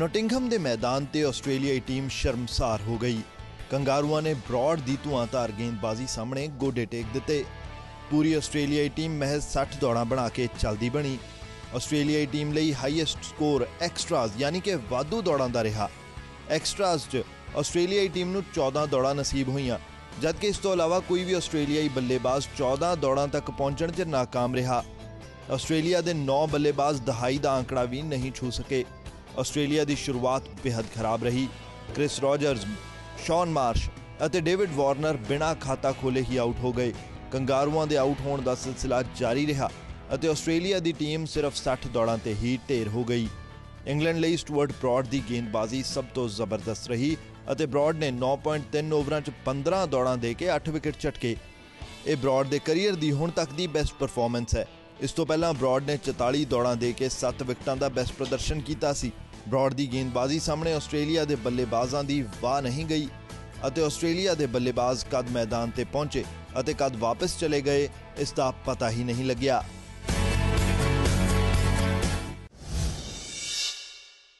ਨੋਟਿੰਗਹਮ ਦੇ ਮੈਦਾਨ ਤੇ ਆਸਟ੍ਰੇਲੀਆਈ ਟੀਮ ਸ਼ਰਮਸਾਰ ਹੋ ਗਈ। ਕੰਗਾਰੂਆਂ ਨੇ ਬ੍ਰੌਡ ਦੀ ਧੂਆਂਧਾਰ ਗੇਂਦਬਾਜ਼ੀ ਸਾਹਮਣੇ ਗੋਡੇ ਟੇਕ ਦਿੱਤੇ। ਪੂਰੀ ਆਸਟ੍ਰੇਲੀਆਈ ਟੀਮ ਮਹਿਜ਼ 60 ਦੌੜਾਂ ਬਣਾ ਕੇ ਚੱਲਦੀ ਬਣੀ। ਆਸਟ੍ਰੇਲੀਆਈ ਟੀਮ ਲਈ ਹਾਈਐਸਟ ਸਕੋਰ ਐਕਸਟਰਾਜ਼ ਯਾਨੀ ਕਿ ਵਾਧੂ ਦੌੜਾਂ ਦਾ ਰਿਹਾ। ਐਕਸਟਰਾਜ਼ 'ਚ ਆਸਟ੍ਰੇਲੀਆਈ ਟੀਮ ਨੂੰ 14 ਦੌੜਾਂ ਨਸੀਬ ਹੋਈਆਂ, ਜਦਕਿ ਇਸ ਤੋਂ ਇਲਾਵਾ ਕੋਈ ਵੀ ਆਸਟ੍ਰੇਲੀਆਈ ਬੱਲੇਬਾਜ਼ 14 ਦੌੜਾਂ ਤੱਕ ਪਹੁੰਚਣ 'ਚ ਨਾਕਾਮ ਰਿਹਾ। ਆਸਟ੍ਰੇਲੀਆ ਦੇ 9 ਬੱਲੇਬਾਜ਼ ਦਹਾਈ ਦਾ ਅੰਕੜਾ ਵੀ ਨਹੀਂ ਛੂ ਸਕੇ। ਆਸਟ੍ਰੇਲੀਆ ਦੀ ਸ਼ੁਰੂਆਤ ਬੇहद ਖਰਾਬ ਰਹੀ। ਕ੍ਰਿਸ ਰੋਜਰਸ ਸ਼ੌਨ ਮਾਰਸ਼ ਅਤੇ ਡੇਵਿਡ ਵਾਰਨਰ ਬਿਨਾਂ ਖਾਤਾ ਖੋਲੇ ਹੀ ਆਊਟ ਹੋ ਗਏ। ਕੰਗਾਰੂਆਂ ਦੇ ਆਊਟ ਹੋਣ ਦਾ ਸਿਲਸਿਲਾ ਜਾਰੀ ਰਿਹਾ ਅਤੇ ਆਸਟ੍ਰੇਲੀਆ ਦੀ ਟੀਮ ਸਿਰਫ 60 ਦੌੜਾਂ ਤੇ ਹੀ ਢੇਰ ਹੋ ਗਈ। ਇੰਗਲੈਂਡ ਲਈ ਸਟੂਅਰਟ ਬ੍ਰੌਡ ਦੀ ਗੇਂਦਬਾਜ਼ੀ ਸਭ ਤੋਂ ਜ਼ਬਰਦਸਤ ਰਹੀ ਅਤੇ ਬ੍ਰੌਡ ਨੇ 9.3 ਓਵਰਾਂ 'ਚ 15 ਦੌੜਾਂ ਦੇ ਕੇ 8 ਵਿਕਟ ਝਟਕੇ। ਇਹ ਬ੍ਰੌਡ ਦੇ ਕੈਰੀਅਰ ਦੀ ਹੁਣ ਤੱਕ ਦੀ ਬੈਸਟ ਪਰਫਾਰਮੈਂਸ ਹੈ। ਇਸ ਤੋਂ ਪਹਿਲਾਂ ਬ੍ਰੌਡ ਨੇ 44 ਦੌੜਾਂ ਦੇ ਕੇ 7 ਵਿਕਟਾਂ ਦਾ ਬੈਸਟ ਪ੍ਰਦਰਸ਼ਨ ਕੀਤਾ ਸੀ। ਬ੍ਰੌਡ ਦੀ ਗੇਂਦਬਾਜ਼ੀ ਸਾਹਮਣੇ ਆਸਟ੍ਰੇਲੀਆ ਦੇ ਬੱਲੇਬਾਜ਼ਾਂ ਦੀ ਵਾਹ ਨਹੀਂ ਗਈ ਅਤੇ ਆਸਟ੍ਰੇਲੀਆ ਦੇ ਬੱਲੇਬਾਜ਼ ਕਦ ਮੈਦਾਨ ਤੇ ਪਹੁੰਚੇ ਅਤੇ ਕਦ ਵਾਪਸ ਚਲੇ ਗਏ, ਇਸ ਦਾ ਪਤਾ ਹੀ ਨਹੀਂ ਲੱਗਿਆ।